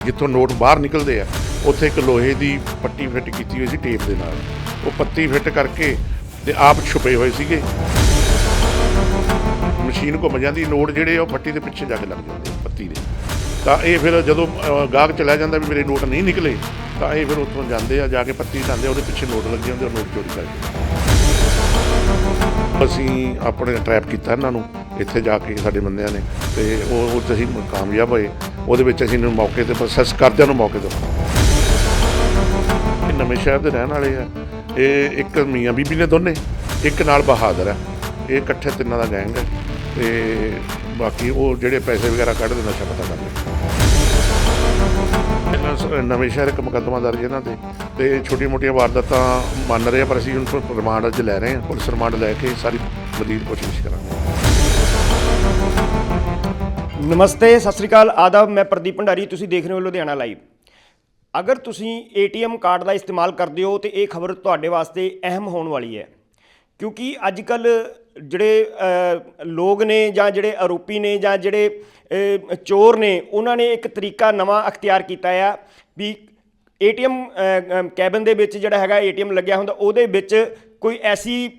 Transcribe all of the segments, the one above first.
ਜਿੱਥੋਂ ਨੋਟ ਬਾਹਰ ਨਿਕਲਦੇ ਆ ਉੱਥੇ ਇੱਕ ਲੋਹੇ ਦੀ ਪੱਟੀ ਫਿੱਟ ਕੀਤੀ ਹੋਈ ਸੀ ਟੇਪ ਦੇ ਨਾਲ। ਉਹ ਪੱਤੀ ਫਿੱਟ ਕਰਕੇ ਤੇ ਆਪ ਛੁਪੇ ਹੋਏ ਸੀਗੇ। ਮਸ਼ੀਨ ਘੁੰਮ ਜਾਂਦੀ ਨੋਟ ਜਿਹੜੇ ਆ ਉਹ ਪੱਟੀ ਦੇ ਪਿੱਛੇ ਜਾ ਕੇ ਲੱਗ ਜਾਂਦੇ ਆ, ਪੱਤੀ ਦੇ। ਤਾਂ ਇਹ ਫਿਰ ਜਦੋਂ ਅ, ਗਾਹਕ ਚਲਾ ਜਾਂਦਾ ਵੀ ਮੇਰੇ ਨੋਟ ਨਹੀਂ ਨਿਕਲੇ ਤਾਂ ਇਹ ਫਿਰ ਉੱਥੋਂ ਜਾਂਦੇ ਆ ਜਾ ਕੇ ਪੱਤੀ ਜਾਂਦੇ ਆ, ਉਹਦੇ ਪਿੱਛੇ ਨੋਟ ਲੱਗੇ ਹੁੰਦੇ ਉਹ ਨੋਟ ਚੋਰੀ ਕਰਦੇ ਅਸੀਂ ਆਪਣੇ ਟਰੈਪ ਕੀਤਾ ਇਹਨਾਂ ਨੂੰ ਇੱਥੇ ਜਾ ਕੇ ਸਾਡੇ ਬੰਦਿਆਂ ਨੇ ਤੇ ਉਹ ਉਹ 'ਚ ਅਸੀਂ ਕਾਮਯਾਬ ਹੋਏ। ਉਹਦੇ ਵਿੱਚ ਅਸੀਂ ਇਹਨੂੰ ਮੌਕੇ ਤੇ ਪ੍ਰੋਸੈਸ ਕਰਦਿਆਂ ਨੂੰ ਮੌਕੇ ਤੇ ਨਵੇਂ ਸ਼ਹਿਰ ਦੇ ਰਹਿਣ ਵਾਲੇ ਆ। ਇਹ ਇੱਕ ਮੀਆਂ ਬੀਬੀ ਨੇ ਦੋਨੇ, ਇੱਕ ਨਾਲ ਬਹਾਦਰ ਆ। ਇਹ ਇਕੱਠੇ ਤਿੰਨਾਂ ਦਾ ਗੈਂਗ ਹੈ ਤੇ ਬਾਕੀ ਉਹ ਜਿਹੜੇ ਪੈਸੇ ਵਗੈਰਾ ਕੱਢਦੇ ਨਸ਼ਾ ਪਤਾ ਕਰਦੇ। ਇਹਨਾਂ ਨਵੇਂ ਸ਼ਹਿਰ ਇੱਕ ਮੁਕੱਦਮਾ ਦਰਜ ਇਹਨਾਂ ਤੇ। ਤੇ ਛੋਟੀਆਂ ਮੋਟੀਆਂ ਵਾਰਦਾਤਾਂ ਮੰਨ ਰਹੇ ਆ, ਪਰ ਅਸੀਂ ਉਹਨਾਂ ਰਿਮਾਂਡ 'ਚ ਲੈ ਰਹੇ ਹਾਂ ਪੁਲਿਸ ਰਿਮਾਂਡ ਲੈ ਕੇ ਸਾਰੀ ਮਜ਼ੀਦ ਕੋਸ਼ਿਸ਼ ਕਰਾਂਗੇ। ਨਮਸਤੇ, ਸਤਿ ਸ੍ਰੀ ਅਕਾਲ। ਆਦਾਬ, ਮੈਂ ਪ੍ਰਦੀਪ ਭੰਡਾਰੀ, ਤੁਸੀਂ ਦੇਖ ਰਹੇ ਹੋ ਲੁਧਿਆਣਾ ਲਾਈਵ। ਅਗਰ ਤੁਸੀਂ ਏਟੀਐਮ ਕਾਰਡ ਦਾ ਇਸਤੇਮਾਲ ਕਰਦੇ ਹੋ, ਤੇ ਇਹ ਖਬਰ ਤੁਹਾਡੇ ਵਾਸਤੇ ਅਹਿਮ ਹੋਣ ਵਾਲੀ ਹੈ। ਕਿਉਂਕਿ ਅੱਜ ਕੱਲ ਜਿਹੜੇ ਲੋਕ ਨੇ ਜਾਂ ਜਿਹੜੇ ਆਰੋਪੀ ਨੇ ਜਾਂ ਜਿਹੜੇ ਚੋਰ ਨੇ, ਉਹਨਾਂ ਨੇ ਇੱਕ ਤਰੀਕਾ ਨਵਾਂ ਅਖਤਿਆਰ ਕੀਤਾ ਆ ਵੀ ਏਟੀਐਮ ਕੈਬਨ ਦੇ ਵਿੱਚ ਜਿਹੜਾ ਹੈਗਾ ਏਟੀਐਮ ਲੱਗਿਆ ਹੁੰਦਾ, ਉਹਦੇ ਵਿੱਚ ਕੋਈ ਐਸੀ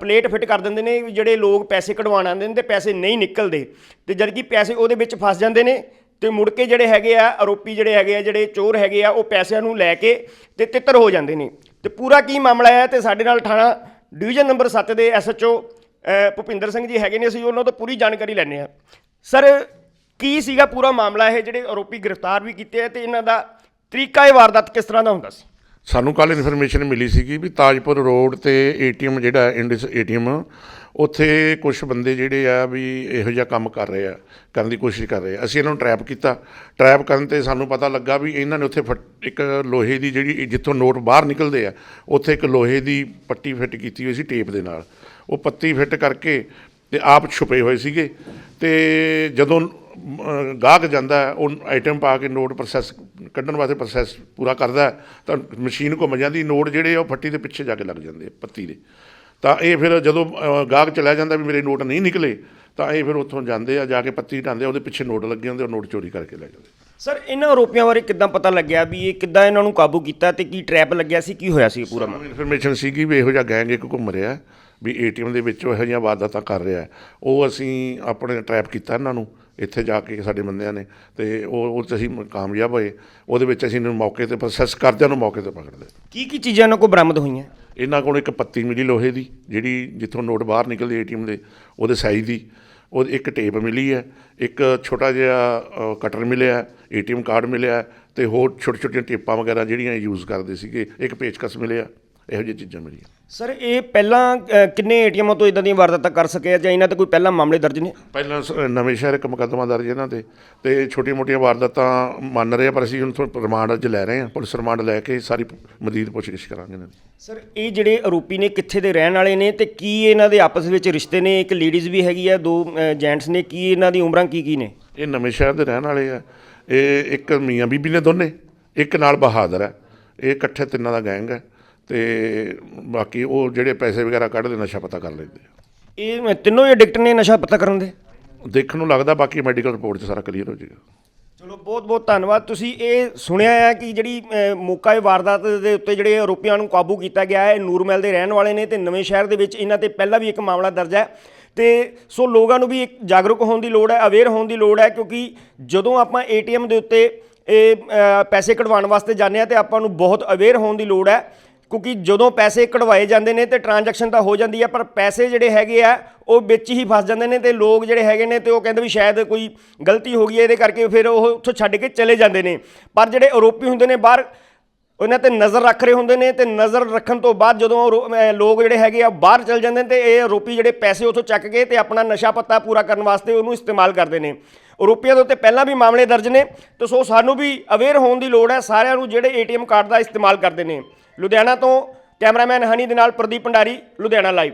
ਪਲੇਟ ਫਿੱਟ ਕਰ ਦਿੰਦੇ ਨੇ ਵੀ ਜਿਹੜੇ ਲੋਕ ਪੈਸੇ ਕਢਵਾਉਣ ਆਉਂਦੇ ਨੇ ਤੇ ਪੈਸੇ ਨਹੀਂ ਨਿਕਲਦੇ। ਤੇ ਜਦ ਕਿ ਪੈਸੇ ਉਹਦੇ ਵਿੱਚ ਫਸ ਜਾਂਦੇ ਨੇ ਤੇ ਮੁੜ ਕੇ ਜਿਹੜੇ ਹੈਗੇ ਆ, ਆਰੋਪੀ ਜਿਹੜੇ ਹੈਗੇ ਆ, ਜਿਹੜੇ ਚੋਰ ਹੈਗੇ ਆ, ਉਹ ਪੈਸਿਆਂ ਨੂੰ ਲੈ ਕੇ ਤੇ ਤਿੱਤਰ ਹੋ ਜਾਂਦੇ ਨੇ। ਤੇ ਪੂਰਾ ਕੀ ਮਾਮਲਾ ਹੈ ਤੇ ਸਾਡੇ ਨਾਲ ਥਾਣਾ ਡਿਵੀਜ਼ਨ ਨੰਬਰ 7 ਦੇ ਐਸਐਚਓ ਭੁਪਿੰਦਰ ਸਿੰਘ ਜੀ ਹੈਗੇ ਨੇ, ਅਸੀਂ ਉਹਨਾਂ ਤੋਂ ਪੂਰੀ ਜਾਣਕਾਰੀ ਲੈਣੇ ਆ ਸਰ, ਕੀ ਸੀਗਾ ਪੂਰਾ ਮਾਮਲਾ ਇਹ ਜਿਹੜੇ ਆਰੋਪੀ ਗ੍ਰਿਫਤਾਰ ਵੀ ਕੀਤੇ ਆ ਤੇ ਇਹਨਾਂ ਦਾ ਤਰੀਕਾ ਇਹ ਵਾਰਦਾਤ ਕਿਸ ਤਰ੍ਹਾਂ ਦਾ ਹੁੰਦਾ ਸੀ? ਸਾਨੂੰ ਕੱਲ ਇਨਫੋਰਮੇਸ਼ਨ ਮਿਲੀ ਸੀਗੀ ਵੀ ਤਾਜਪੁਰ ਰੋਡ ਤੇ ਏਟੀਐਮ ਜਿਹੜਾ ਇੰਡਸ ਏਟੀਐਮ ਉੱਥੇ ਕੁਝ ਬੰਦੇ ਜਿਹੜੇ ਆ ਵੀ ਇਹੋ ਜਿਹਾ ਕੰਮ ਕਰ ਰਹੇ ਆ, ਕਰਨ ਦੀ ਕੋਸ਼ਿਸ਼ ਕਰ ਰਹੇ ਆ। ਅਸੀਂ ਇਹਨਾਂ ਨੂੰ ਟਰੈਪ ਕੀਤਾ। ਟਰੈਪ ਕਰਨ ਤੇ ਸਾਨੂੰ ਪਤਾ ਲੱਗਾ ਵੀ ਇਹਨਾਂ ਨੇ ਉੱਥੇ ਫਟ- ਇੱਕ ਲੋਹੇ ਦੀ ਜਿਹੜੀ ਜਿੱਥੋਂ ਨੋਟ ਬਾਹਰ ਨਿਕਲਦੇ ਆ, ਉੱਥੇ ਇੱਕ ਲੋਹੇ ਦੀ ਪੱਟੀ ਫਿੱਟ ਕੀਤੀ ਹੋਈ ਸੀ ਟੇਪ ਦੇ ਨਾਲ। ਉਹ ਪੱਤੀ ਫਿੱਟ ਕਰਕੇ ਤੇ ਆਪ ਛੁਪੇ ਹੋਏ ਸੀਗੇ ਤੇ ਜਦੋਂ ਗਾਹਕ ਜਾਂਦਾ ਉਹ ਆਈਟਮ ਪਾ ਕੇ ਨੋਟ ਪ੍ਰੋਸੈਸ ਕੱਢਣ ਵਾਸਤੇ ਪ੍ਰੋਸੈਸ ਪੂਰਾ ਕਰਦਾ ਤਾਂ ਮਸ਼ੀਨ ਘੁੰਮ ਜਾਂਦੀ ਨੋਟ ਜਿਹੜੇ ਆ ਉਹ ਫੱਟੀ ਦੇ ਪਿੱਛੇ ਜਾ ਕੇ ਲੱਗ ਜਾਂਦੇ ਪੱਤੀ ਦੇ। ਤਾਂ ਇਹ ਫਿਰ ਜਦੋਂ ਗਾਹਕ ਚਲਾ ਜਾਂਦਾ ਵੀ ਮੇਰੇ ਨੋਟ ਨਹੀਂ ਨਿਕਲੇ ਤਾਂ ਇਹ ਫਿਰ ਉੱਥੋਂ ਜਾਂਦੇ ਆ ਜਾ ਕੇ ਪੱਤੀ ਢਾਉਂਦੇ ਆ, ਉਹਦੇ ਪਿੱਛੇ ਨੋਟ ਲੱਗੇ ਹੁੰਦੇ ਉਹ ਨੋਟ ਚੋਰੀ ਕਰਕੇ ਲੈ ਜਾਂਦੇ ਸਰ ਇਹਨਾਂ ਆਰੋਪੀਆਂ ਬਾਰੇ ਕਿੱਦਾਂ ਪਤਾ ਲੱਗਿਆ ਵੀ ਇਹ ਕਿੱਦਾਂ ਇਹਨਾਂ ਨੂੰ ਕਾਬੂ ਕੀਤਾ ਤੇ ਕੀ ਟ੍ਰੈਪ ਲੱਗਿਆ ਸੀ ਕੀ ਹੋਇਆ ਸੀ ਪੂਰਾ ਮਾਮਲਾ? ਇਨਫੋਰਮੇਸ਼ਨ ਸੀਗੀ ਵੀ ਇਹੋ ਜਿਹਾ ਗੈਂਗ ਇੱਕ ਘੁੰਮ ਰਿਹਾ ਵੀ ਏਟੀਐਮ ਦੇ ਵਿੱਚ ਇਹੋ ਜਿਹੀਆਂ ਵਾਰਦਾਤਾਂ ਕਰ ਰਿਹਾ ਉਹ ਅਸੀਂ ਆਪਣੇ ਟਰੈਪ ਕੀਤਾ ਇਹਨਾਂ ਨੂੰ ਇੱਥੇ ਜਾ ਕੇ ਸਾਡੇ ਬੰਦਿਆਂ ਨੇ ਤੇ ਉਹ ਉਹ 'ਚ ਅਸੀਂ ਕਾਮਯਾਬ ਹੋਏ ਉਹਦੇ ਵਿੱਚ ਅਸੀਂ ਇਹਨੂੰ ਮੌਕੇ ਤੇ ਪ੍ਰੋਸੈਸ ਕਰਦਿਆਂ ਨੂੰ ਮੌਕੇ ਤੇ ਪਕੜਦੇ। ਕੀ ਕੀ ਚੀਜ਼ਾਂ ਇਹਨਾਂ ਕੋਲ ਬਰਾਮਦ ਹੋਈਆਂ? ਇਹਨਾਂ ਕੋਲ ਇੱਕ ਪੱਤੀ ਮਿਲੀ ਲੋਹੇ ਦੀ ਜਿਹੜੀ ਜਿੱਥੋਂ ਨੋਟ ਬਾਹਰ ਨਿਕਲਦੇ ਏਟੀਐਮ ਦੇ ਉਹਦੇ ਸਾਈਜ਼ ਦੀ ਉਹ ਇੱਕ ਟੇਪ ਮਿਲੀ ਹੈ ਇੱਕ ਛੋਟਾ ਜਿਹਾ ਕਟਰ ਮਿਲਿਆ ਏਟੀਐਮ ਕਾਰਡ ਮਿਲਿਆ ਤੇ ਹੋਰ ਛੋਟੇ ਛੋਟੀਆਂ ਟੇਪਾਂ ਵਗੈਰਾ ਜਿਹੜੀਆਂ ਯੂਜ਼ ਕਰਦੇ ਸੀਗੇ ਇੱਕ ਪੇਚਕਸ ਮਿਲਿਆ ਇਹੋ ਜਿਹੀਆਂ ਚੀਜ਼ਾਂ ਮਿਲੀਆਂ। ਸਰ ਇਹ ਪਹਿਲਾਂ ਅ, ਕਿੰਨੇ ਏਟੀਐਮਾਂ ਤੋਂ ਇਦਾਂ ਦੀਆਂ ਵਾਰਦਾਤਾਂ ਕਰ ਸਕੇ ਆ ਜਾਂ ਇਹਨਾਂ ਤੇ ਕੋਈ ਪਹਿਲਾਂ ਮਾਮਲੇ ਦਰਜ ਨੇ? ਪਹਿਲਾਂ ਸ- ਨਵੇਂ ਸ਼ਹਿਰ ਇੱਕ ਮੁਕੱਦਮਾ ਦਰਜ ਇਹਨਾਂ ਤੇ ਤੇ ਛੋਟੀਆਂ ਮੋਟੀਆਂ ਵਾਰਦਾਤਾਂ ਮੰਨ ਰਹੇ ਆ ਪਰ ਅਸੀਂ ਉਹਨਾਂ ਤੋਂ ਰਿਮਾਂਡ 'ਚ ਲੈ ਰਹੇ ਹਾਂ ਪੁਲਿਸ ਰਿਮਾਂਡ ਲੈ ਕੇ ਸਾਰੀ ਮਜ਼ੀਦ ਪੁੱਛਗਿੱਛ ਕਰਾਂਗੇ ਇਹਨਾਂ ਦੀ। ਸਰ ਇਹ ਜਿਹੜੇ ਆਰੋਪੀ ਨੇ ਕਿੱਥੇ ਦੇ ਰਹਿਣ ਵਾਲੇ ਨੇ ਤੇ ਕੀ ਇਹਨਾਂ ਦੇ ਆਪਸ ਵਿੱਚ ਰਿਸ਼ਤੇ ਨੇ? ਇੱਕ ਲੇਡੀਜ਼ ਵੀ ਹੈਗੀ ਆ ਦੋ ਜੈਂਟਸ ਨੇ। ਕੀ ਇਹਨਾਂ ਦੀ ਉਮਰਾਂ ਕੀ ਕੀ ਨੇ? ਇਹ ਨਵੇਂ ਸ਼ਹਿਰ ਦੇ ਰਹਿਣ ਵਾਲੇ ਆ। ਇਹ ਇੱਕ ਮੀਆਂ ਬੀਬੀ ਨੇ ਦੋਨੇ। ਇੱਕ ਨਾਲ ਬਹਾਦਰ ਹੈ ਇਹ ਇਕੱਠੇ ਤਿੰਨਾਂ ਦਾ ਗੈਂਗ ਹੈ ਤੇ ਬਾਕੀ ਉਹ ਜਿਹੜੇ ਪੈਸੇ ਵਗੈਰਾ ਕੱਢਦੇ ਨਸ਼ਾ ਪਤਾ ਕਰ ਲੈਂਦੇ ਇਹ ਤਿੰਨੋਂ ਹੀ ਐਡਿਕਟ ਨੇ ਨਸ਼ਾ ਪਤਾ ਕਰਨ ਦੇ। ਦੇਖਣ ਨੂੰ ਲੱਗਦਾ ਬਾਕੀ ਮੈਡੀਕਲ ਰਿਪੋਰਟ 'ਚ ਸਾਰਾ ਕਲੀਅਰ ਹੋ ਜਾਏਗਾ। ਚਲੋ ਬਹੁਤ ਬਹੁਤ ਧੰਨਵਾਦ। ਤੁਸੀਂ ਇਹ ਸੁਣਿਆ ਹੈ ਕਿ ਜਿਹੜੀ ਮੌਕਾ ਇਹ ਵਾਰਦਾਤ ਦੇ ਉੱਤੇ ਜਿਹੜੇ ਆਰੋਪੀਆਂ ਨੂੰ ਕਾਬੂ ਕੀਤਾ ਗਿਆ ਹੈ ਨੂਰਮਹਿਲ ਦੇ ਰਹਿਣ ਵਾਲੇ ਨੇ ਤੇ ਨਵੇਂ ਸ਼ਹਿਰ ਦੇ ਵਿੱਚ ਇਹਨਾਂ ਤੇ ਪਹਿਲਾਂ ਵੀ ਇੱਕ ਮਾਮਲਾ ਦਰਜ ਹੈ। ਤੇ ਸੋ ਲੋਕਾਂ ਨੂੰ ਵੀ ਇੱਕ ਜਾਗਰੂਕ ਹੋਣ ਦੀ ਲੋੜ ਹੈ ਅਵੇਅਰ ਹੋਣ ਦੀ ਲੋੜ ਹੈ ਕਿਉਂਕਿ ਜਦੋਂ ਆਪਾਂ ਏਟੀਐਮ ਦੇ ਉੱਤੇ ਇਹ ਪੈਸੇ ਕਢਵਾਉਣ ਵਾਸਤੇ ਜਾਂਦੇ ਆ ਤੇ ਆਪਾਂ ਨੂੰ ਬਹੁਤ ਅਵੇਅਰ ਹੋਣ ਦੀ ਲੋੜ ਹੈ। ਕਿਉਂਕਿ ਜਦੋਂ ਪੈਸੇ ਕਢਵਾਏ ਜਾਂਦੇ ਨੇ ਤੇ ਟ੍ਰਾਂਜੈਕਸ਼ਨ ਤਾਂ ਹੋ ਜਾਂਦੀ ਹੈ ਪਰ ਪੈਸੇ ਜਿਹੜੇ ਹੈਗੇ ਆ, ਉਹ ਵਿੱਚ ਹੀ ਫਸ ਜਾਂਦੇ ਨੇ ਤੇ ਲੋਕ ਜਿਹੜੇ ਹੈਗੇ ਨੇ ਤੇ ਉਹ ਕਹਿੰਦੇ ਵੀ ਸ਼ਾਇਦ ਕੋਈ ਗਲਤੀ ਹੋ ਗਈ ਹੈ ਇਹਦੇ ਕਰਕੇ ਫਿਰ ਉਹ ਉੱਥੋਂ ਛੱਡ ਕੇ ਚਲੇ ਜਾਂਦੇ ਨੇ। ਪਰ ਜਿਹੜੇ ਆਰੋਪੀ ਹੁੰਦੇ ਨੇ ਬਾਹਰ, ਉਹਨਾਂ ਤੇ ਨਜ਼ਰ ਰੱਖ ਰਹੇ ਹੁੰਦੇ ਨੇ ਤੇ ਨਜ਼ਰ ਰੱਖਣ ਤੋਂ ਬਾਅਦ ਜਦੋਂ ਲੋਕ ਜਿਹੜੇ ਹੈਗੇ ਆ ਬਾਹਰ ਚਲ ਜਾਂਦੇ ਨੇ ਤੇ ਇਹ ਆਰੋਪੀ ਜਿਹੜੇ ਪੈਸੇ ਉੱਥੋਂ ਚੱਕ ਕੇ ਤੇ ਆਪਣਾ ਨਸ਼ਾ ਪੱਤਾ ਪੂਰਾ ਕਰਨ ਵਾਸਤੇ ਉਹਨੂੰ ਇਸਤੇਮਾਲ ਕਰਦੇ ਨੇ। ਆਰੋਪੀਆਂ ਦੇ ਉੱਤੇ ਪਹਿਲਾਂ ਵੀ ਮਾਮਲੇ ਦਰਜ ਨੇ, ਤੇ ਸੋ ਸਾਨੂੰ ਵੀ ਅਵੇਅਰ ਹੋਣ ਦੀ ਲੋੜ ਹੈ, ਸਾਰਿਆਂ ਨੂੰ ਜਿਹੜੇ ਏਟੀਐਮ ਕਾਰਡ ਦਾ ਇਸਤੇਮਾਲ ਕਰਦੇ ਨੇ। ਲੁਧਿਆਣਾ ਤੋਂ ਕੈਮਰਾਮੈਨ ਹਨੀ ਦੇ ਨਾਲ ਪ੍ਰਦੀਪ ਭੰਡਾਰੀ ਲੁਧਿਆਣਾ ਲਾਈਵ।